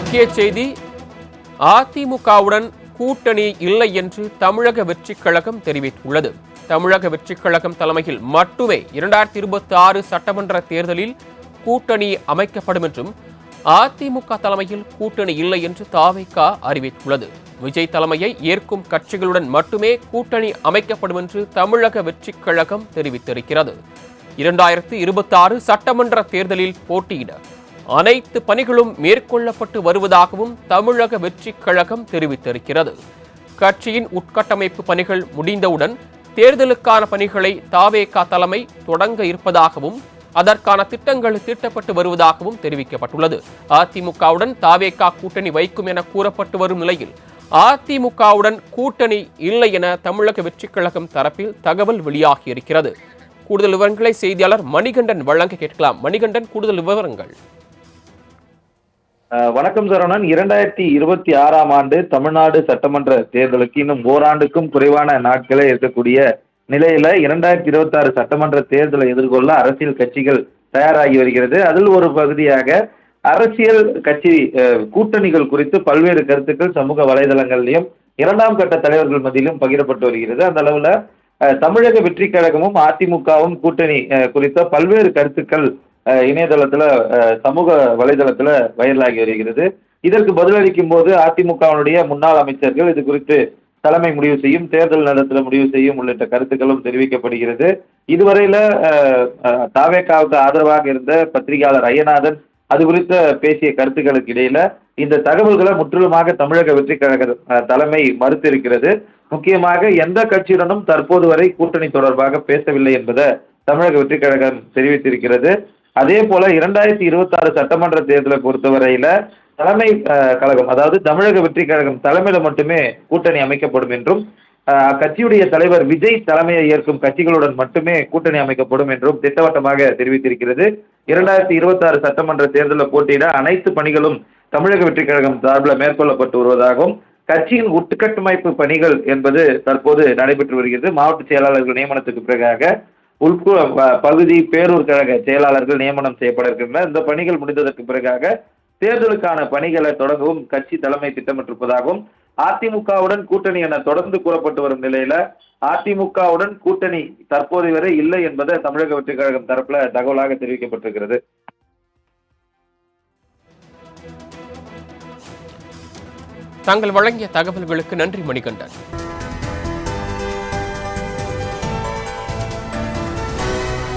முக்கிய செய்தி அதிமுகவுடன் கூட்டணி இல்லை என்று தமிழக வெற்றிக் கழகம் தெரிவித்துள்ளது. தமிழக வெற்றிக் கழகம் தலைமையில் மட்டுமே இரண்டாயிரத்தி இருபத்தி ஆறு சட்டமன்ற தேர்தலில் கூட்டணி அமைக்கப்படும் என்றும் அதிமுக தலைமையில் கூட்டணி இல்லை என்று தாவைக்க அறிவித்துள்ளது. விஜய் தலைமையை ஏற்கும் கட்சிகளுடன் மட்டுமே கூட்டணி அமைக்கப்படும் என்று தமிழக வெற்றிக் கழகம் தெரிவித்திருக்கிறது. இரண்டாயிரத்து இருபத்தி ஆறு சட்டமன்ற தேர்தலில் போட்டியிட அனைத்து பணிகளும் மேற்கொள்ளப்பட்டு வருவதாகவும் தமிழக வெற்றிக் கழகம் தெரிவித்திருக்கிறது. கட்சியின் உட்கட்டமைப்பு பணிகள் முடிந்தவுடன் தேர்தலுக்கான பணிகளை தாவேகா தலைமை தொடங்க இருப்பதாகவும் அதற்கான திட்டங்கள் தீட்டப்பட்டு வருவதாகவும் தெரிவிக்கப்பட்டுள்ளது. அதிமுகவுடன் தாவேகா கூட்டணி வைக்கும் என கூறப்பட்டு வரும் நிலையில் அதிமுகவுடன் கூட்டணி இல்லை என தமிழக வெற்றிக் கழகம் தரப்பில் தகவல் வெளியாகியிருக்கிறது. கூடுதல் விவரங்களை செய்தியாளர் மணிகண்டன் வழங்க கேட்கலாம். மணிகண்டன் கூடுதல் விவரங்கள். வணக்கம் சரவணன். இரண்டாயிரத்தி இருபத்தி ஆறாம் ஆண்டு தமிழ்நாடு சட்டமன்ற தேர்தலுக்கு இன்னும் ஓராண்டுக்கும் குறைவான நாட்களே இருக்கக்கூடிய நிலையில இரண்டாயிரத்தி இருபத்தி ஆறு சட்டமன்ற தேர்தலை எதிர்கொள்ள அரசியல் கட்சிகள் தயாராகி வருகிறது. அதில் ஒரு பகுதியாக அரசியல் கட்சி கூட்டணிகள் குறித்து பல்வேறு கருத்துக்கள் சமூக வலைதளங்கள்லையும் இரண்டாம் கட்ட தலைவர்கள் மத்தியிலும் பகிரப்பட்டு வருகிறது. அந்த அளவுல தமிழக வெற்றி கழகமும் அதிமுகவும் கூட்டணி குறித்த பல்வேறு கருத்துக்கள் இணையதளத்துல சமூக வலைதளத்துல வைரலாகி வருகிறது. இதற்கு பதிலளிக்கும் போது அதிமுகவினுடைய முன்னாள் அமைச்சர்கள் இது குறித்து தலைமை முடிவு செய்யும் தேர்தல் நடத்துல முடிவு செய்யும் உள்ளிட்ட கருத்துக்களும் தெரிவிக்கப்படுகிறது. இதுவரையில தாவேக்காவுக்கு ஆதரவாக இருந்த பத்திரிகையாளர் ஐயநாதன் அது குறித்த பேசிய கருத்துக்களுக்கு இடையில இந்த தகவல்களை முற்றிலுமாக தமிழக வெற்றி கழக தலைமை மறுத்திருக்கிறது. முக்கியமாக எந்த கட்சியுடனும் தற்போது வரை கூட்டணி தொடர்பாக பேசவில்லை என்பதை தமிழக வெற்றி கழகம் தெரிவித்திருக்கிறது. அதே போல இரண்டாயிரத்தி இருபத்தி ஆறு சட்டமன்ற தேர்தலை பொறுத்தவரையில தலைமை கழகம் அதாவது தமிழக வெற்றி கழகம் தலைமையில மட்டுமே கூட்டணி அமைக்கப்படும் என்றும் கட்சியுடைய அக்கட்சியுடைய தலைவர் விஜய் தலைமையை ஏற்கும் கட்சிகளுடன் மட்டுமே கூட்டணி அமைக்கப்படும் என்றும் திட்டவட்டமாக தெரிவித்திருக்கிறது. இரண்டாயிரத்தி இருபத்தி ஆறு சட்டமன்ற தேர்தலில் போட்டியிட அனைத்து பணிகளும் தமிழக வெற்றி கழகம் சார்பில் மேற்கொள்ளப்பட்டு வருவதாகவும் கட்சியின் உட்கட்டமைப்பு பணிகள் என்பது தற்போது நடைபெற்று வருகிறது. மாவட்ட செயலாளர்கள் நியமனத்துக்கு பிறகாக உள்கு பகுதி பேரூர் கழக செயலாளர்கள் நியமனம் செய்யப்பட இருக்கின்றனர் இந்த பணிகள் முடிந்ததற்கு பிறகாக தேர்தலுக்கான பணிகளை தொடங்கவும் கட்சி தலைமை திட்டமிட்டிருப்பதாகவும் அதிமுகவுடன் கூட்டணி என தொடர்ந்து கூறப்பட்டு வரும் நிலையில அதிமுகவுடன் கூட்டணி தற்போது வரை இல்லை என்பதை தமிழக வெற்றிக் கழகம் தரப்புல தகவலாக தெரிவிக்கப்பட்டிருக்கிறது. தாங்கள் வழங்கிய தகவல்களுக்கு நன்றி மணிகண்டன்.